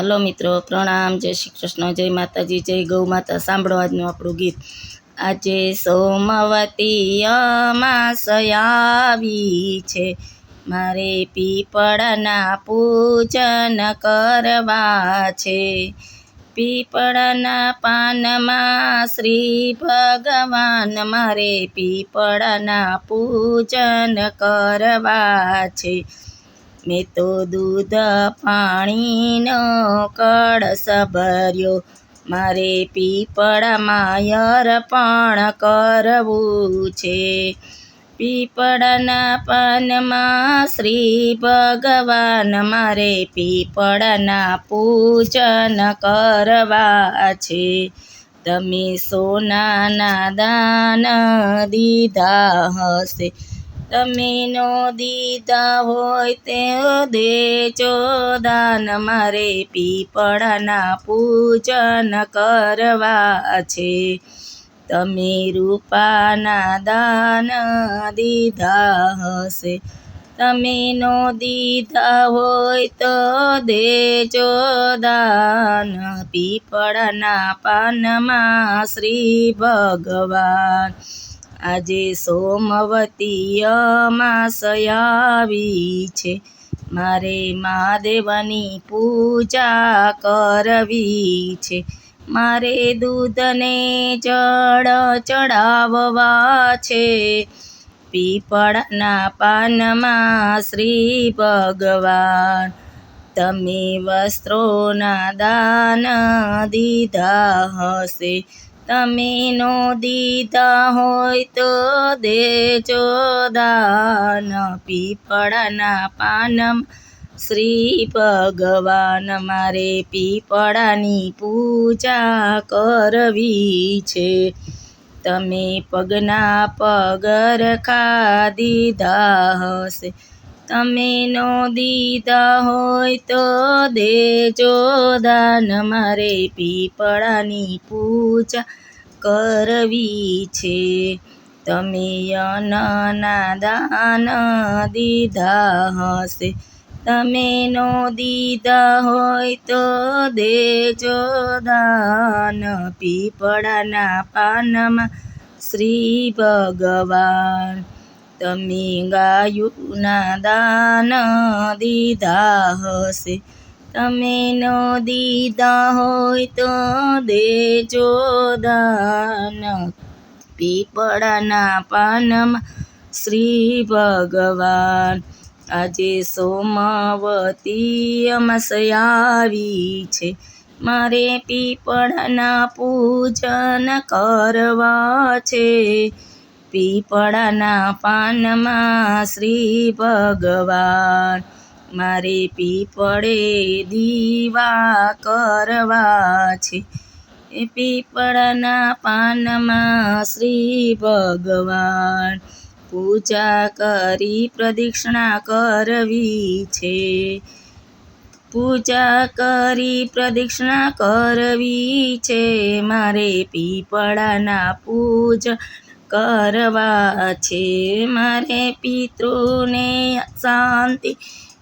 Hello મિત્રો, પ્રણામ, જય શ્રી કૃષ્ણ, જય માતાજી, જય ગૌ માતા. સાંભળો આજનું આપણું ગીત. આજે સોમવતી અમાસ આવી છે. મારે પીપળના પૂજન કરવા છે. પીપળના પાનમાં શ્રી ભગવાન મારે પીપળના પૂજન કરવા છે. મેં તો દૂધ, પાણીનો કળશ ભર્યો. મારે પીપળામાં અર્પણ કરવું છે. પીપળાના પાનમાં શ્રી ભગવાન મારે પીપળાના પૂજન કરવા છે. તમે સોનાના દાન દીધા હશે. તમે નો દીતા હોય તે દેજો દાન મારે પીપળાના પૂજન કરવા છે. તમે રૂપાના દાન દીધા હશે. તમે નો દીધા હોય તો દેજો દાન પીપળાના પાનમાં શ્રી ભગવાન. આજે સોમવતી અમાસ આવી છે. મારે મહાદેવની પૂજા કરવી છે. મારે દૂધને જળ ચડાવવા છે. પીપળાના પાનમાં શ્રી ભગવાન, તમે વસ્ત્રોના દાન દીધા હશે. તમે નો દીધા હોય તો દેજો દાન પીપળાના પાનમ. શ્રી ભગવાન મારે પીપળાની પૂજા કરવી છે. તમે પગના પગરખા દીધા હશે તમે નો દીધા હોય તો દેજો દાન. મારે પીપળાની પૂજા કરવી છે. તમે અનના દાન દીધા હશે. તમે નો દીધા હોય તો દેજો દાન. પીપળાના પાનમાં શ્રી ભગવાન તમે ગાયુના દાન દીધા હશે તમે ન દીધા હોય તો દેજો દાન પીપળાના પાનમાં શ્રી ભગવાન આજે સોમાવતી અમાસ છે મારે પીપળાના પૂજન કરવા છે પીપળાના પાનમાં શ્રી ભગવાન. મારે પીપળે દીવા કરવા છે. એ પીપળાના પાનમાં શ્રી ભગવાન. પૂજા કરી પ્રદક્ષિણા કરવી છે. પૂજા કરી પ્રદક્ષિણા કરવી છે. મારે પીપળાના પૂજ કરવા છે. મારે પિતૃને શાંતિ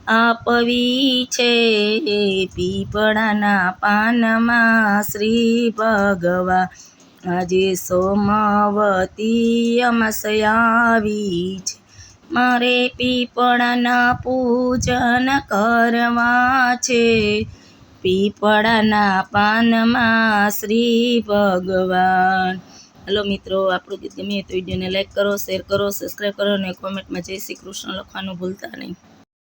આપવી છે. પીપળાના પાનમાં શ્રી ભગવાન આજે સોમવતી અમાસ છે. મારે પીપળાના પૂજન કરવા છે. પીપળાના પાનમાં શ્રી ભગવાન હલો મિત્રો, આપણું ગીત ગમે તો વિડીયોને લાઈક કરો શેર કરો સબસ્ક્રાઈબ કરો અને કોમેન્ટમાં જય શ્રી કૃષ્ણ લખવાનું ભૂલતા નહીં.